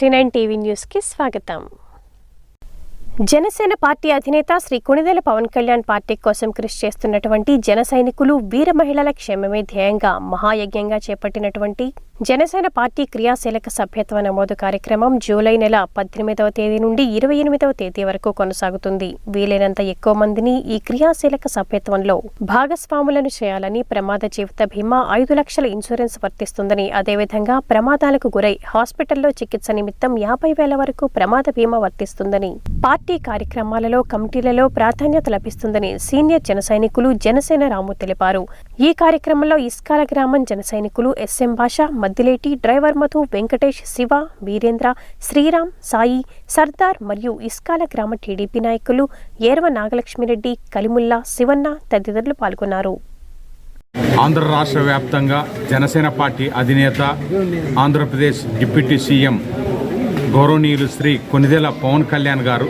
Sixty nine TV న్యూస్కి స్వాగతం. Janasena party అధినేత శ్రీ కొణిదెల పవన్ కళ్యాణ్ పార్టీ కోసం కృషి చేస్తున్నటువంటి జన సైనికులు వీర మహిళల క్షేమమే ధ్యేయంగా మహాయజ్ఞంగా చేపట్టినటువంటి జనసేన పార్టీ క్రియాశీలక సభ్యత్వ నమోదు కార్యక్రమం జూలై నెల పద్దెనిమిదవ తేదీ నుండి ఇరవై ఎనిమిదవ తేదీ వరకు కొనసాగుతుంది. వీలైనంత ఎక్కువ మందిని ఈ క్రియాశీలక సభ్యత్వంలో భాగస్వాములను చేయాలని ప్రమాద జీవిత బీమా ఐదు లక్షల ఇన్సూరెన్స్ వర్తిస్తుందని అదేవిధంగా ప్రమాదాలకు గురై హాస్పిటల్లో చికిత్స నిమిత్తం యాభై వేల వరకు ప్రమాద బీమా వర్తిస్తుందని పార్టీ కార్యక్రమాలలో కమిటీలలో ప్రాధాన్యత లభిస్తుందని సీనియర్ జన సైనికులు జనసేన రాము తెలిపారు. ఈ కార్యక్రమంలో ఇస్కాల గ్రామం జన సైనికులు S M Basha Maddileti driver Madhu Venkatesh Siva Veerendra Sriram Sai Sardar మరియు ఇస్కాల గ్రామ టీడీపీ నాయకులు ఏర్వ నాగలక్ష్మిరెడ్డి కలిముల్లా శివన్న తదితరులు పాల్గొన్నారు. ఆంధ్ర రాష్ట్ర వ్యాప్తంగా జనసేన పార్టీ అధినేత ఆంధ్రప్రదేశ్ డిప్యూటీ సీఎం గౌరవనీయులు శ్రీ కొనిదెల పవన్ కళ్యాణ్ గారు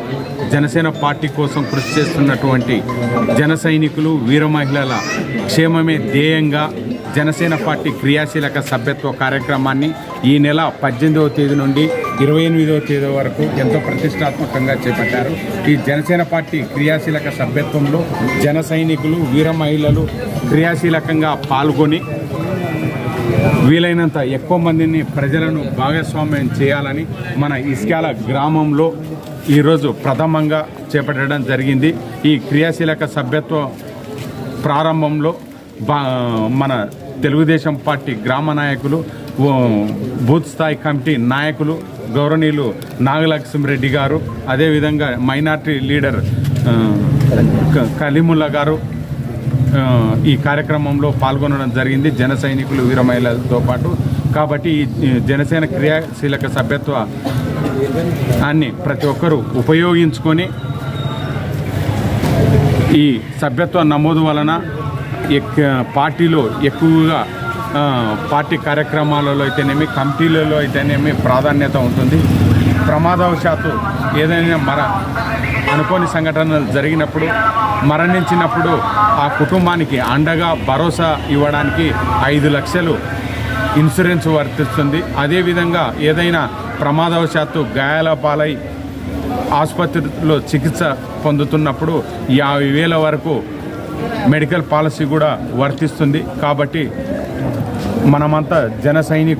జనసేన పార్టీ కోసం కృషి చేస్తున్నటువంటి జన సైనికులు వీర మహిళల క్షేమమే ధ్యేయంగా జనసేన పార్టీ క్రియాశీలక సభ్యత్వ కార్యక్రమాన్ని ఈ నెల పద్దెనిమిదవ తేదీ నుండి ఇరవై ఎనిమిదవ తేదీ వరకు ఎంతో ప్రతిష్టాత్మకంగా చేపట్టారు. ఈ జనసేన పార్టీ క్రియాశీలక సభ్యత్వంలో జన సైనికులు వీర మహిళలు క్రియాశీలకంగా పాల్గొని వీలైనంత ఎక్కువ మందిని ప్రజలను భాగస్వామ్యం చేయాలని మన ఇస్కాల గ్రామంలో ఈరోజు ప్రథమంగా చేపట్టడం జరిగింది. ఈ క్రియాశీలక సభ్యత్వ ప్రారంభంలో మన తెలుగుదేశం పార్టీ గ్రామ నాయకులు బూత్ స్థాయి కమిటీ నాయకులు గౌరవనీయులు నాగలక్ష్మిరెడ్డి గారు అదేవిధంగా మైనార్టీ లీడర్ క- కలీముల్లా గారు ఈ కార్యక్రమంలో పాల్గొనడం జరిగింది. జన సైనికులు వీర మహిళలతో పాటు. కాబట్టి ఈ జనసేన క్రియాశీలక సభ్యత్వ అన్ని ప్రతి ఒక్కరూ ఉపయోగించుకొని ఈ సభ్యత్వ నమోదు వలన పార్టీలో ఎక్కువగా పార్టీ కార్యక్రమాలలో అయితేనేమి కమిటీలలో అయితేనేమి ప్రాధాన్యత ఉంటుంది. ప్రమాదవశాత్తు ఏదైనా మర అనుకోని సంఘటనలు జరిగినప్పుడు మరణించినప్పుడు ఆ కుటుంబానికి అండగా భరోసా ఇవ్వడానికి ఐదు లక్షలు ఇన్సూరెన్స్ వర్తిస్తుంది. అదేవిధంగా ఏదైనా ప్రమాదవశాత్తు గాయాల పాలై ఆసుపత్రిలో చికిత్స పొందుతున్నప్పుడు యాభై వేల వరకు మెడికల్ పాలసీ కూడా వర్తిస్తుంది. కాబట్టి మనమంతా జన సైనికు